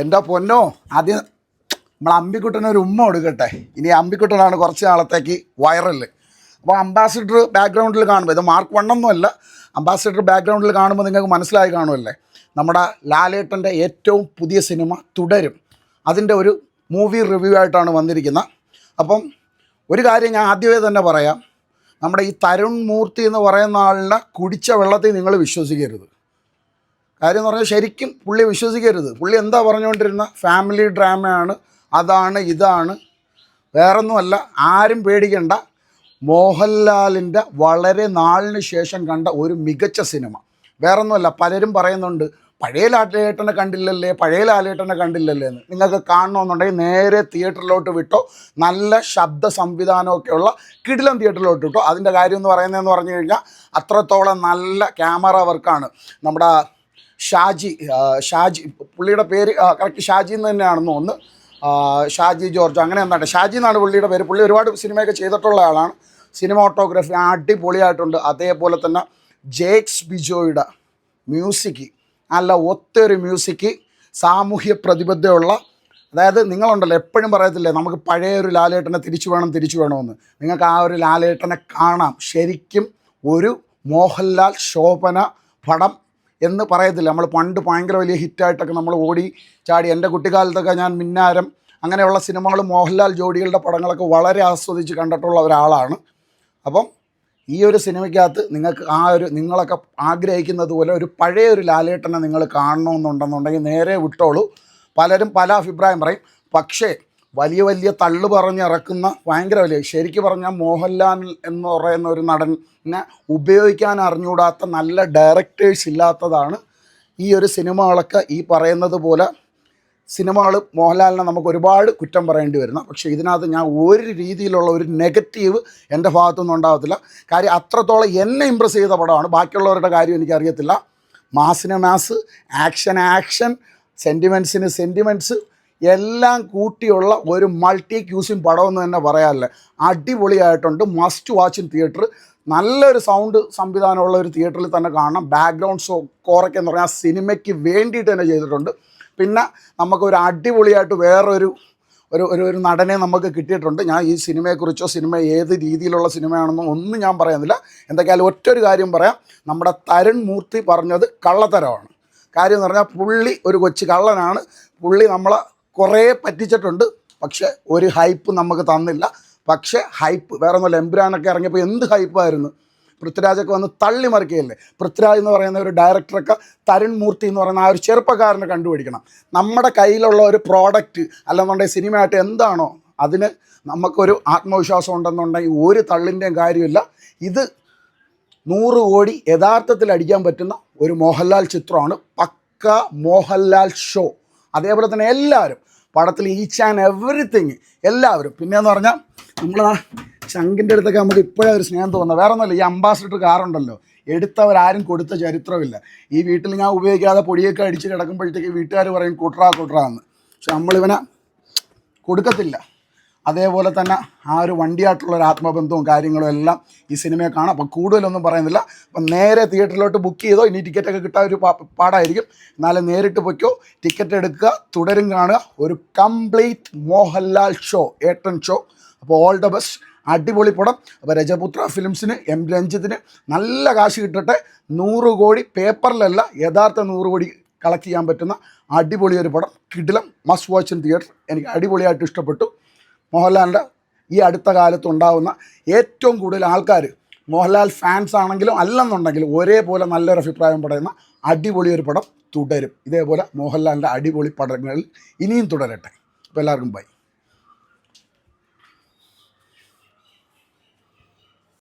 എന്റെ പൊന്നോ ആദ്യം നമ്മൾ അമ്പിക്കുട്ടന് ഒരു ഉമ്മ കൊടുക്കട്ടെ. ഇനി അമ്പിക്കുട്ടനാണ് കുറച്ച് നാളത്തേക്ക് വൈറൽ അപ്പോൾ അംബാസിഡർ ബാക്ക്ഗ്രൗണ്ടിൽ കാണുമ്പോൾ ഇത് മാർക്ക് വണ്ണൊന്നുമല്ല അംബാസിഡർ ബാക്ക്ഗ്രൗണ്ടിൽ കാണുമ്പോൾ നിങ്ങൾക്ക് മനസ്സിലായി കാണുമല്ലേ? നമ്മുടെ ലാലേട്ടന്റെ ഏറ്റവും പുതിയ സിനിമ തുടരും. അതിന്റെ ഒരു മൂവി റിവ്യൂ ആയിട്ടാണ് വന്നിരിക്കുന്നത്. അപ്പം ഒരു കാര്യം ഞാൻ ആദ്യമേ തന്നെ പറയാം. നമ്മുടെ ഈ തരുൺ മൂർത്തി എന്ന് പറയുന്ന ആളിനെ കുടിച്ച വെള്ളത്തിൽ നിങ്ങൾ വിശ്വസിക്കരുത്. കാര്യം എന്ന് പറഞ്ഞാൽ ശരിക്കും പുള്ളി വിശ്വസിക്കരുത്. പുള്ളി എന്താ പറഞ്ഞുകൊണ്ടിരുന്ന? ഫാമിലി ഡ്രാമയാണ് അതാണ് ഇതാണ്. വേറൊന്നുമല്ല ആരും പേടിക്കേണ്ട. മോഹൻലാലിന്റെ വളരെ നാളിന് ശേഷം കണ്ട ഒരു മികച്ച സിനിമ. വേറൊന്നുമല്ല പലരും പറയുന്നുണ്ട് പഴയ ലാലേട്ടനെ കണ്ടില്ലല്ലേ? പഴയ ലാലേട്ടനെ കണ്ടില്ലല്ലേ? എന്ന്. നിങ്ങൾക്ക് കാണണമെന്നുണ്ടെങ്കിൽ നേരെ തിയേറ്ററിലോട്ട് വിട്ടോ. നല്ല ശബ്ദ സംവിധാനമൊക്കെയുള്ള കിടിലം തിയേറ്ററിലോട്ട് വിട്ടോ. അതിന്റെ കാര്യം എന്ന് പറയുന്നതെന്ന് പറഞ്ഞു കഴിഞ്ഞാൽ അത്രത്തോളം നല്ല ക്യാമറ വർക്കാണ്. നമ്മുടെ ഷാജി ഷാജി പുള്ളിയുടെ പേര് കറക്റ്റ് ഷാജി എന്ന് തന്നെയാണെന്ന് തോന്നുന്നു. ഷാജി ജോർജ് അങ്ങനെ എന്താണ് ഷാജി എന്നാണ് പുള്ളിയുടെ പേര്. പുള്ളി ഒരുപാട് സിനിമയൊക്കെ ചെയ്തിട്ടുള്ള ആളാണ്. സിനിമ ഓട്ടോഗ്രാഫി അടിപൊളിയായിട്ടുണ്ട്. അതേപോലെ തന്നെ ജേക്സ് ബിജോയുടെ മ്യൂസിക് നല്ല ഒത്തൊരു മ്യൂസിക് സാമൂഹ്യ പ്രതിബദ്ധതയുള്ള അതായത് നിങ്ങളുണ്ടല്ലോ എപ്പോഴും പറയത്തില്ലേ നമുക്ക് പഴയ ഒരു ലാലേട്ടനെ തിരിച്ചു വേണം തിരിച്ചു വേണമെന്ന്. നിങ്ങൾക്ക് ആ ഒരു ലാലേട്ടനെ കാണാം. ശരിക്കും ഒരു മോഹൻലാൽ ശോഭന പടം എന്ന് പറയത്തില്ല. നമ്മൾ പണ്ട് ഭയങ്കര വലിയ ഹിറ്റായിട്ടൊക്കെ നമ്മൾ ഓടി ചാടി. എന്റെ കുട്ടിക്കാലത്തൊക്കെ ഞാൻ മിന്നാരം അങ്ങനെയുള്ള സിനിമകൾ മോഹൻലാൽ ജോഡികളുടെ പടങ്ങളൊക്കെ വളരെ ആസ്വദിച്ച് കണ്ടിട്ടുള്ള ഒരാളാണ്. അപ്പം ഈ ഒരു സിനിമയ്ക്കകത്ത് നിങ്ങൾക്ക് ആ ഒരു നിങ്ങളൊക്കെ ആഗ്രഹിക്കുന്നത് പോലെ ഒരു പഴയ ഒരു ലാലേട്ടനെ നിങ്ങൾ കാണണമെന്നുണ്ടെന്നുണ്ടെങ്കിൽ നേരെ വിട്ടോളൂ. പലരും പല അഭിപ്രായം പറയും. പക്ഷേ വലിയ വലിയ തള്ളു പറഞ്ഞിറക്കുന്ന ഭയങ്കര വലിയ ശരിക്കും പറഞ്ഞാൽ മോഹൻലാൽ എന്ന് പറയുന്ന ഒരു നടനെ ഉപയോഗിക്കാൻ അറിഞ്ഞുകൂടാത്ത നല്ല ഡയറക്ടേഴ്സ് ഇല്ലാത്തതാണ് ഈ ഒരു സിനിമകളൊക്കെ ഈ പറയുന്നത് പോലെ. സിനിമകൾ മോഹൻലാലിനെ നമുക്ക് ഒരുപാട് കുറ്റം പറയേണ്ടി വരുന്ന പക്ഷേ ഇതിനകത്ത് ഞാൻ ഒരു രീതിയിലുള്ള ഒരു നെഗറ്റീവ് എന്റെ ഭാഗത്തുനിന്ന് ഉണ്ടാകത്തില്ല. കാര്യം അത്രത്തോളം എന്നെ ഇമ്പ്രസ് ചെയ്ത പടമാണ്. ബാക്കിയുള്ളവരുടെ കാര്യം എനിക്കറിയത്തില്ല. മാസിന് മാസ് ആക്ഷൻ ആക്ഷൻ സെന്റിമെന്റ്സിന് സെന്റിമെന്റ്സ് എല്ലാം കൂട്ടിയുള്ള ഒരു മൾട്ടി ക്യൂസിൻ പടം എന്ന് തന്നെ പറയാമല്ലേ അടിപൊളിയായിട്ടുണ്ട്. മസ്റ്റ് വാച്ച് ഇൻ തിയേറ്റർ നല്ലൊരു സൗണ്ട് സംവിധാനമുള്ള ഒരു തിയേറ്ററിൽ തന്നെ കാണണം. ബാക്ക്ഗ്രൗണ്ട് സോ കോറൊക്കെ എന്ന് പറഞ്ഞാൽ സിനിമയ്ക്ക് വേണ്ടിയിട്ട് തന്നെ ചെയ്തിട്ടുണ്ട്. പിന്നെ നമുക്കൊരു അടിപൊളിയായിട്ട് വേറൊരു ഒരു ഒരു ഒരു നടനെ നമുക്ക് കിട്ടിയിട്ടുണ്ട്. ഞാൻ ഈ സിനിമയെക്കുറിച്ചോ സിനിമ ഏത് രീതിയിലുള്ള സിനിമയാണെന്നോ ഒന്നും ഞാൻ പറയുന്നില്ല. എന്തൊക്കെയാലും ഒറ്റൊരു കാര്യം പറയാം. നമ്മുടെ തരുൺ മൂർത്തി പറഞ്ഞത് കള്ളത്തരമാണ്. കാര്യം എന്ന് പറഞ്ഞാൽ പുള്ളി ഒരു കൊച്ചു കള്ളനാണ്. പുള്ളി നമ്മളെ കുറേ പറ്റിച്ചിട്ടുണ്ട്. പക്ഷെ ഒരു ഹൈപ്പ് നമുക്ക് തന്നില്ല. പക്ഷെ ഹൈപ്പ് വേറെ ഒന്നുമില്ല എംബ്രാനൊക്കെ ഇറങ്ങിയപ്പോൾ എന്ത് ഹൈപ്പായിരുന്നു? പൃഥ്വിരാജൊക്കെ വന്ന് തള്ളി മറിക്കുകയല്ലേ? പൃഥ്വിരാജ് എന്ന് പറയുന്ന ഒരു ഡയറക്ടറൊക്കെ തരുൺ മൂർത്തി എന്ന് പറയുന്ന ആ ഒരു ചെറുപ്പക്കാരനെ കണ്ടുപിടിക്കണം. നമ്മുടെ കയ്യിലുള്ള ഒരു പ്രോഡക്റ്റ് അല്ലെന്നുണ്ടെങ്കിൽ സിനിമയായിട്ട് എന്താണോ അതിന് നമുക്കൊരു ആത്മവിശ്വാസം ഉണ്ടെന്നുണ്ടെങ്കിൽ ഒരു തള്ളിന്റെയും കാര്യമില്ല. ഇത് നൂറ് കോടി യഥാർത്ഥത്തിൽ അടിക്കാൻ പറ്റുന്ന ഒരു മോഹൻലാൽ ചിത്രമാണ്. പക്ക മോഹൻലാൽ ഷോ അതേപോലെ തന്നെ എല്ലാവരും പടത്തിൽ ഈച്ച് ആൻഡ് എവറിത്തിങ് എല്ലാവരും. പിന്നെയെന്ന് പറഞ്ഞാൽ നമ്മൾ ആ ശങ്കിന്റെ അടുത്തൊക്കെ നമുക്ക് ഇപ്പോഴേ ഒരു സ്നേഹം തോന്നുന്നത്. വേറെ ഒന്നുമില്ല ഈ അംബാസിഡർ കാറുണ്ടല്ലോ. എടുത്തവരാരും കൊടുത്ത ചരിത്രമില്ല. ഈ വീട്ടിൽ ഞാൻ ഉപയോഗിക്കാതെ പൊടിയൊക്കെ അടിച്ച് കിടക്കുമ്പോഴത്തേക്ക് വീട്ടുകാർ പറയും കുട്രാ എന്ന്. പക്ഷെ നമ്മളിവനെ കൊടുക്കത്തില്ല. അതേപോലെ തന്നെ ആ ഒരു വണ്ടിയായിട്ടുള്ള ഒരു ആത്മബന്ധവും കാര്യങ്ങളും എല്ലാം ഈ സിനിമയെ കാണാം. അപ്പം കൂടുതലൊന്നും പറയുന്നില്ല. അപ്പം നേരെ തിയേറ്ററിലോട്ട് ബുക്ക് ചെയ്തോ ഇനി ടിക്കറ്റൊക്കെ കിട്ടാൻ ഒരു പാടായിരിക്കും. എന്നാലും നേരിട്ട് പൊയ്ക്കോ ടിക്കറ്റ് എടുക്കുക തുടരും കാണുക. ഒരു കംപ്ലീറ്റ് മോഹൻലാൽ ഷോ ഏട്ടൻ ഷോ അപ്പോൾ ഓൾ ദ ബെസ്റ്റ് അടിപൊളി പടം. അപ്പോൾ രജപുത്ര ഫിലിംസിന് എം രഞ്ജിത്തിന് നല്ല കാശ് കിട്ടട്ടെ. നൂറ് കോടി പേപ്പറിലല്ല യഥാർത്ഥ നൂറ് കോടി കളക്ട് ചെയ്യാൻ പറ്റുന്ന അടിപൊളിയൊരു പടം. കിടിലം മസ്റ്റ് വാച്ച് ഇൻ തിയേറ്റർ എനിക്ക് അടിപൊളിയായിട്ട് ഇഷ്ടപ്പെട്ടു. മോഹൻലാലിന്റെ ഈ അടുത്ത കാലത്തുണ്ടാവുന്ന ഏറ്റവും കൂടുതൽ ആൾക്കാർ മോഹൻലാൽ ഫാൻസ് ആണെങ്കിലും അല്ലെന്നുണ്ടെങ്കിലും ഒരേപോലെ നല്ലൊരു അഭിപ്രായം പറയുന്ന അടിപൊളി ഒരു പടം തുടരും. ഇതേപോലെ മോഹൻലാലിന്റെ അടിപൊളി പടങ്ങളിൽ ഇനിയും തുടരട്ടെ. അപ്പോൾ എല്ലാവർക്കും ബൈ